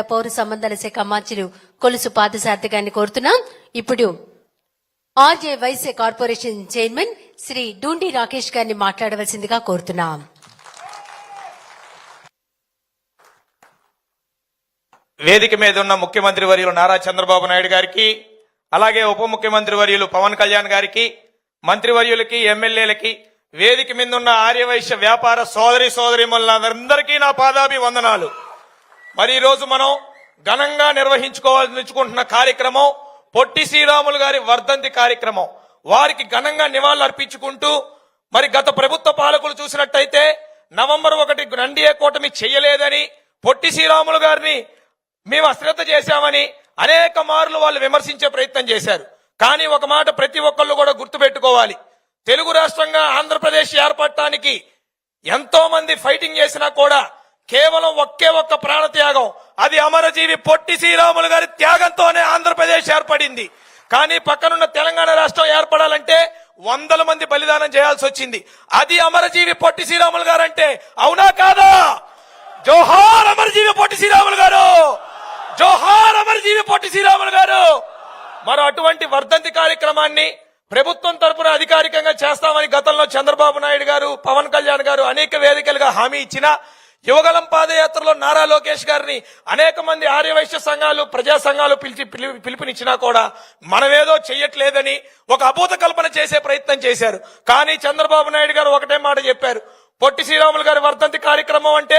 పౌర సంబంధాల శాఖ మంత్రులు కొలుసు పాదసారథి గారిని కోరుతున్నాం. ఇప్పుడు RJ Vysya corporation chairman Shri Dundi Rakesh గారిని మాట్లాడవలసిందిగా కోరుతున్నాం. వేదిక మీద ఉన్న ముఖ్యమంత్రి వర్యులు నారా చంద్రబాబు నాయుడు గారికి అలాగే ఉప ముఖ్యమంత్రి వర్యులు పవన్ కళ్యాణ్ గారికి మంత్రివర్యులకి ఎమ్మెల్యేలకి వేదిక మీద ఉన్న ఆర్యవైశ్య వ్యాపార సోదరి సోదరి అందరికీ నా పాదాభి వందనాలు మరి ఈరోజు మనం ఘనంగా నిర్వహించుకోవాల్చుకుంటున్న కార్యక్రమం పొట్టి శ్రీరాములు గారి వర్ధంతి కార్యక్రమం. వారికి ఘనంగా నివాళులు అర్పించుకుంటూ మరి గత ప్రభుత్వ పాలకులు చూసినట్టయితే నవంబర్ ఒకటి ఎన్డీఏ కూటమి చెయ్యలేదని పొట్టి శ్రీరాములు గారిని మేము అశ్రద్ధ చేశామని అనేక మార్లు వాళ్ళు విమర్శించే ప్రయత్నం చేశారు. కానీ ఒక మాట ప్రతి ఒక్కళ్ళు కూడా గుర్తుపెట్టుకోవాలి. తెలుగు రాష్ట్రంగా ఆంధ్రప్రదేశ్ ఏర్పడటానికి ఎంతో మంది ఫైటింగ్ చేసినా కూడా కేవలం ఒకే ఒక్క ప్రాణత్యాగం. అది అమరజీవి పొట్టి శ్రీరాములు గారి త్యాగంతోనే ఆంధ్రప్రదేశ్ ఏర్పడింది. కానీ పక్కనున్న తెలంగాణ రాష్ట్రం ఏర్పడాలంటే వందల మంది బలిదానం చేయాల్సి వచ్చింది. అది అమరజీవి పొట్టి శ్రీరాములు గారు అంటే అవునా కాదా? జోహార్ అమరజీవి పొట్టి శ్రీరాములు గారు! జోహార్ అమరజీవి పొట్టి శ్రీరాములు గారు! మరో అటువంటి వర్ధంతి కార్యక్రమాన్ని ప్రభుత్వం తరపున అధికారికంగా చేస్తామని గతంలో చంద్రబాబు నాయుడు గారు పవన్ కళ్యాణ్ గారు అనేక వేదికలుగా హామీ ఇచ్చిన యువగలం పాదయాత్రలో నారా లోకేష్ గారిని అనేక మంది ఆర్యవైశ్య సంఘాలు ప్రజా సంఘాలు పిలిచి పిలి- పిలుపునిచ్చినా కూడా మనమేదో చెయ్యట్లేదని ఒక అభూత కల్పన చేసే ప్రయత్నం చేశారు. కానీ చంద్రబాబు నాయుడు గారు ఒకటే మాట చెప్పారు. పొట్టి శ్రీరాములు గారి వర్ధంతి కార్యక్రమం అంటే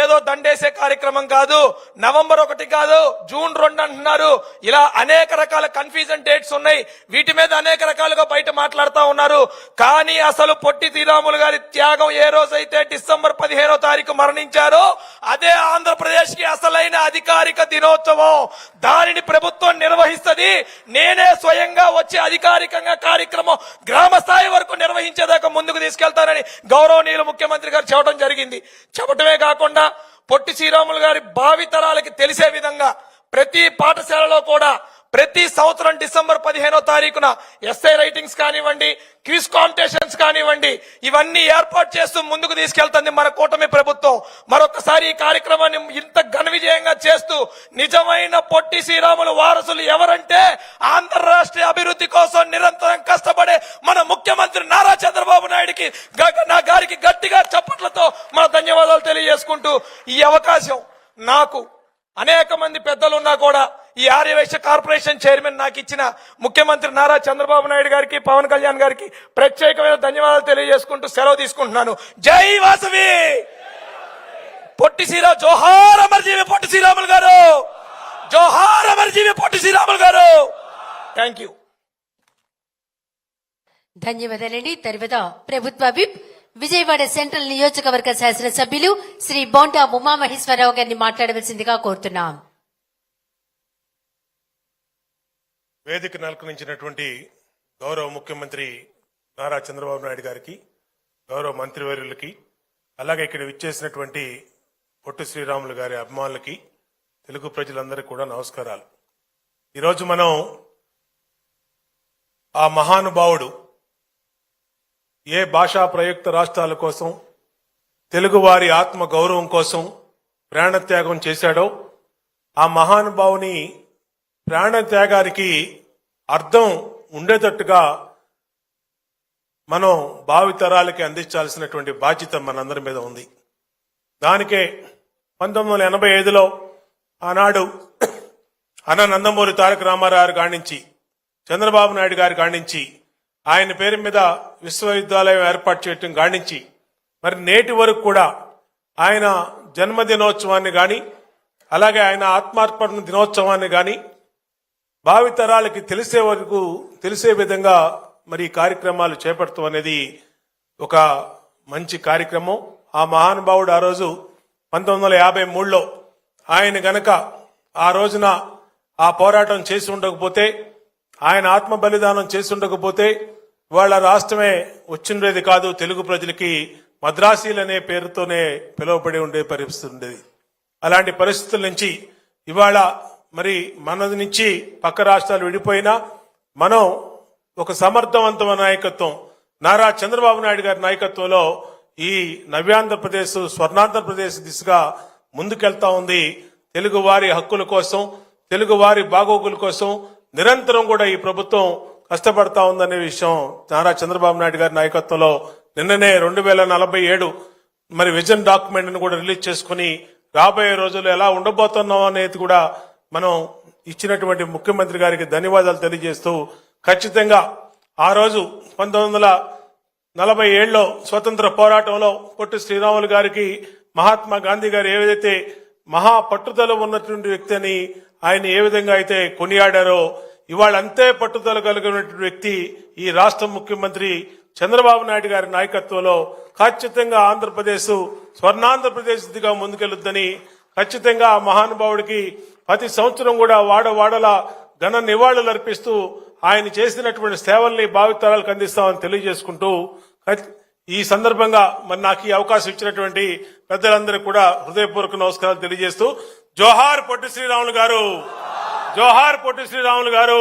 ఏదో దండేసే కార్యక్రమం కాదు. నవంబర్ ఒకటి కాదు జూన్ రెండు అంటున్నారు. ఇలా అనేక రకాల కన్ఫ్యూజన్ డేట్స్ ఉన్నాయి. వీటి మీద అనేక రకాలుగా బయట మాట్లాడుతూ ఉన్నారు. కానీ అసలు పొట్టి శ్రీరాములు గారి త్యాగం ఏ రోజైతే డిసెంబర్ పదిహేనో తారీఖు మరణించారో అదే ఆంధ్రప్రదేశ్కి అసలైన అధికారిక దినోత్సవం. దానిని ప్రభుత్వం నిర్వహిస్తుంది. నేనే స్వయంగా వచ్చి అధికారికంగా కార్యక్రమం గ్రామ స్థాయి వరకు నిర్వహించేదాకా ముందుకు తీసుకెళ్తానని గౌరవనీయులు ముఖ్యమంత్రి గారు చెప్పడం జరిగింది. చెప్పటమే కాకుండా పొట్టి శ్రీరాములు గారి భావితరాలకి తెలిసే విధంగా ప్రతి పాఠశాలలో కూడా ప్రతి సంవత్సరం డిసెంబర్ పదిహేనో తారీఖున ఎస్ఐ రైటింగ్స్ కానివ్వండి క్విజ్ కాంపిటీషన్స్ కానివ్వండి ఇవన్నీ ఏర్పాటు చేస్తూ ముందుకు తీసుకెళ్తుంది మన కూటమి ప్రభుత్వం. మరొకసారి ఈ కార్యక్రమాన్ని ఇంత ఘన విజయంగా చేస్తూ నిజమైన పొట్టి శ్రీరాములు వారసులు ఎవరంటే ఆంధ్ర రాష్ట్ర అభివృద్ధి కోసం నిరంతరం కష్టపడే మన ముఖ్యమంత్రి నారా చంద్రబాబు నాయుడికి గ- నా గారికి గట్టిగా చప్పట్లతో మన ధన్యవాదాలు తెలియజేసుకుంటూ ఈ అవకాశం నాకు అనేక మంది పెద్దలున్నా కూడా ఈ ఆర్యవైశ్య కార్పొరేషన్ చైర్మన్ నాకు ఇచ్చిన ముఖ్యమంత్రి నారా చంద్రబాబు నాయుడు గారికి పవన్ కళ్యాణ్ గారికి ప్రత్యేకమైన ధన్యవాదాలు తెలియజేసుకుంటూ సెలవు తీసుకుంటున్నాను. జై వాసవి! పొట్టి శ్రీరా జోహార్ అమర్జీవి పొట్టి శ్రీరాములు గారు! జోహార్ అమర్జీవి పొట్టి శ్రీరాములు గారు! థ్యాంక్ యూ ధన్యవాదాలండి. తర్వాత ప్రభుత్వ విప్ విజయవాడ సెంట్రల్ నియోజకవర్గ శాసనసభ్యులు శ్రీ బోండా ఉమామహేశ్వరరావు గారిని మాట్లాడవలసిందిగా కోరుతున్నాం. వేదిక అలంకరించినటువంటి గౌరవ ముఖ్యమంత్రి నారా చంద్రబాబు నాయుడు గారికి గౌరవ మంత్రివర్యులకి అలాగే ఇక్కడ విచ్చేసినటువంటి పొట్టి శ్రీరాములు గారి అభిమానులకి తెలుగు ప్రజలందరికీ కూడా నమస్కారాలు. ఈరోజు మనం ఆ మహానుభావుడు ఏ భాషా ప్రయుక్త రాష్ట్రాల కోసం తెలుగువారి ఆత్మ గౌరవం కోసం ప్రాణత్యాగం చేశాడో ఆ మహానుభావుని ప్రాణత్యాగానికి అర్థం ఉండేటట్టుగా మనం భావితరాలకి అందించాల్సినటువంటి బాధ్యత మనందరి మీద ఉంది. దానికే పంతొమ్మిది వందల ఎనభై ఐదులో ఆనాడు అన్న నందమూరి తారక రామారావు గాడించి చంద్రబాబు నాయుడు గారి గాడించి ఆయన పేరు మీద విశ్వవిద్యాలయం ఏర్పాటు చేయటం గాణించి మరి నేటి వరకు కూడా ఆయన జన్మదినోత్సవాన్ని కానీ అలాగే ఆయన ఆత్మార్పణ దినోత్సవాన్ని కానీ భావితరాలకి తెలిసే వరకు తెలిసే విధంగా మరి కార్యక్రమాలు చేపడతాం అనేది ఒక మంచి కార్యక్రమం. ఆ మహానుభావుడు ఆ రోజు పంతొమ్మిది వందల యాభై మూడులో ఆయన గనక ఆ రోజున ఆ పోరాటం చేసి ఉండకపోతే ఆయన ఆత్మ బలిదానం చేసుండకపోతే వాళ్ళ రాష్ట్రమే వచ్చిండేది కాదు. తెలుగు ప్రజలకి మద్రాసీలు అనే పేరుతోనే పిలువబడి ఉండే పరిస్థితి ఉండేది. అలాంటి పరిస్థితుల నుంచి ఇవాళ మరి మన నుంచి పక్క రాష్ట్రాలు విడిపోయినా మనం ఒక సమర్థవంతమైన నాయకత్వం నారా చంద్రబాబు నాయుడు గారి నాయకత్వంలో ఈ నవ్యాంధ్రప్రదేశ్ స్వర్ణాంధ్రప్రదేశ్ దిశగా ముందుకెళ్తా ఉంది. తెలుగు వారి హక్కుల కోసం తెలుగు వారి బాగోగుల కోసం నిరంతరం కూడా ఈ ప్రభుత్వం కష్టపడతా ఉందనే విషయం నారా చంద్రబాబు నాయుడు గారి నాయకత్వంలో నిన్ననే రెండు వేల నలభై ఏడు మరి విజన్ డాక్యుమెంట్ను కూడా రిలీజ్ చేసుకుని రాబోయే రోజుల్లో ఎలా ఉండబోతున్నాం అనేది కూడా మనం ఇచ్చినటువంటి ముఖ్యమంత్రి గారికి ధన్యవాదాలు తెలియజేస్తూ ఖచ్చితంగా ఆ రోజు పంతొమ్మిది వందల నలభై ఏళ్ళలో స్వతంత్ర పోరాటంలో పొట్టి శ్రీరాములు గారికి మహాత్మా గాంధీ గారు ఏదైతే మహా పట్టుదల ఉన్నటువంటి వ్యక్తి అని ఆయన ఏ విధంగా అయితే కొనియాడారో ఇవాళ అంతే పట్టుదల కలిగినటువంటి వ్యక్తి ఈ రాష్ట్ర ముఖ్యమంత్రి చంద్రబాబు నాయుడు గారి నాయకత్వంలో ఖచ్చితంగా ఆంధ్రప్రదేశ్ స్వర్ణాంధ్రప్రదేశ్ దిగా ముందుకెళ్తుందని ఖచ్చితంగా ఆ మహానుభావుడికి ప్రతి సంవత్సరం కూడా వాడవాడల ఘన నివాళులు అర్పిస్తూ ఆయన చేసినటువంటి సేవల్ని భావితరాలకు అందిస్తామని తెలియజేసుకుంటూ ఈ సందర్భంగా మరి నాకు ఈ అవకాశం ఇచ్చినటువంటి పెద్దలందరికీ కూడా హృదయపూర్వక నమస్కారాలు తెలియజేస్తూ జోహార్ పొట్టి శ్రీరాములు గారు జోహార్ పొట్టి శ్రీరాములు గారు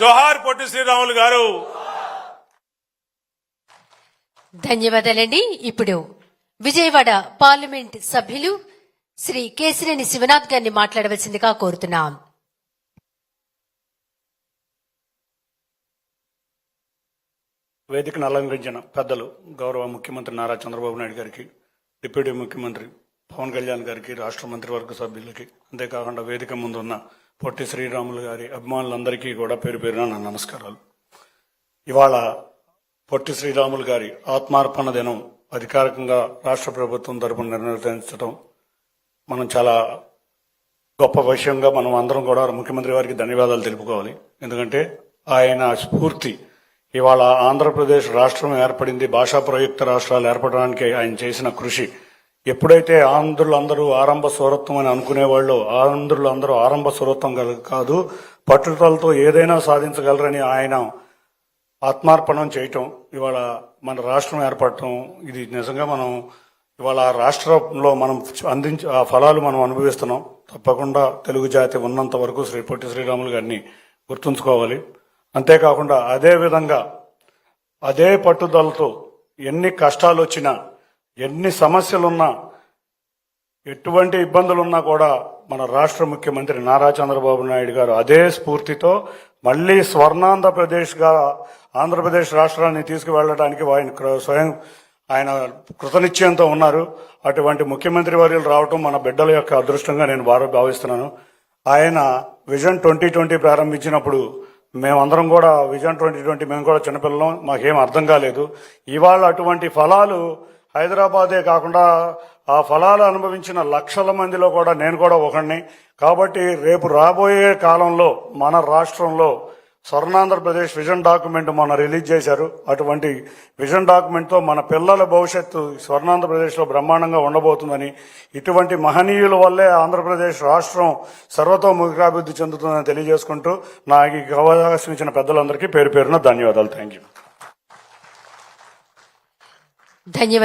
జోహార్ పొట్టి శ్రీరాములు గారు. ధన్యవాదాలండి. ఇప్పుడు విజయవాడ పార్లమెంట్ సభ్యులు శ్రీ కేసినేని శివనాథ్ గారిని మాట్లాడవలసిందిగా కోరుతున్నాం. వేదికను అలంకరించిన పెద్దలు గౌరవ ముఖ్యమంత్రి నారా చంద్రబాబు నాయుడు గారికి డిప్యూటీ ముఖ్యమంత్రి పవన్ కళ్యాణ్ గారికి రాష్ట్ర మంత్రివర్గ సభ్యులకి అంతేకాకుండా వేదిక ముందు ఉన్న పొట్టి శ్రీరాములు గారి అభిమానులందరికీ కూడా పేరు పేరున నా నమస్కారాలు. ఇవాళ పొట్టి శ్రీరాములు గారి ఆత్మార్పణ దినం అధికారికంగా రాష్ట్ర ప్రభుత్వం తరపున నిర్ణయించడం మనం చాలా గొప్ప విషయంగా మనం అందరం కూడా ముఖ్యమంత్రి వారికి ధన్యవాదాలు తెలుపుకోవాలి. ఎందుకంటే ఆయన స్ఫూర్తి ఇవాళ ఆంధ్రప్రదేశ్ రాష్ట్రం ఏర్పడింది భాషా ప్రయుక్త రాష్ట్రాలు ఏర్పడడానికి ఆయన చేసిన కృషి. ఎప్పుడైతే ఆంధ్రులందరూ ఆరంభ స్వరత్వం అని అనుకునేవాళ్ళు ఆంధ్రులందరూ ఆరంభ స్వరత్వం గల- కాదు పట్టుదలతో ఏదైనా సాధించగలరని ఆయన ఆత్మార్పణం చేయటం ఇవాళ మన రాష్ట్రం ఏర్పడటం ఇది నిజంగా మనం ఇవాళ ఆ రాష్ట్రంలో మనం అందించ ఆ ఫలాలు మనం అనుభవిస్తున్నాం. తప్పకుండా తెలుగు జాతి ఉన్నంత వరకు శ్రీ పొట్టి శ్రీరాములు గారిని గుర్తుంచుకోవాలి. అంతేకాకుండా అదే విధంగా అదే పట్టుదలతో ఎన్ని కష్టాలు వచ్చినా ఎన్ని సమస్యలున్నా ఎటువంటి ఇబ్బందులున్నా కూడా మన రాష్ట్ర ముఖ్యమంత్రి నారా చంద్రబాబు నాయుడు గారు అదే స్ఫూర్తితో మళ్ళీ స్వర్ణాంధ్రప్రదేశ్గా ఆంధ్రప్రదేశ్ రాష్ట్రాన్ని తీసుకువెళ్ళడానికి ఆయన స్వయం ఆయన కృతనిశ్చయంతో ఉన్నారు. అటువంటి ముఖ్యమంత్రి వర్యులు రావటం మన బిడ్డల యొక్క అదృష్టంగా నేను భావిస్తున్నాను. ఆయన విజన్ ట్వంటీ ట్వంటీ ప్రారంభించినప్పుడు మేమందరం కూడా విజన్ ట్వంటీ ట్వంటీ మేము కూడా చిన్నపిల్లలం మాకేం అర్థం కాలేదు. ఇవాళ అటువంటి ఫలాలు హైదరాబాదే కాకుండా ఆ ఫలాలు అనుభవించిన లక్షల మందిలో కూడా నేను కూడా ఒకడిని కాబట్టి రేపు రాబోయే కాలంలో మన రాష్ట్రంలో స్వర్ణాంధ్రప్రదేశ్ విజన్ డాక్యుమెంట్ మొన్న రిలీజ్ చేశారు. అటువంటి విజన్ డాక్యుమెంట్తో మన పిల్లల భవిష్యత్తు స్వర్ణాంధ్రప్రదేశ్లో బ్రహ్మాండంగా ఉండబోతుందని ఇటువంటి మహనీయుల వల్లే ఆంధ్రప్రదేశ్ రాష్ట్రం సర్వతోముఖాభివృద్ధి చెందుతుందని తెలియజేసుకుంటూ నాకు ఈ అవకాశం ఇచ్చిన పెద్దలందరికీ పేరు పేరున ధన్యవాదాలు. థ్యాంక్ యూ ధన్యవాదాలు.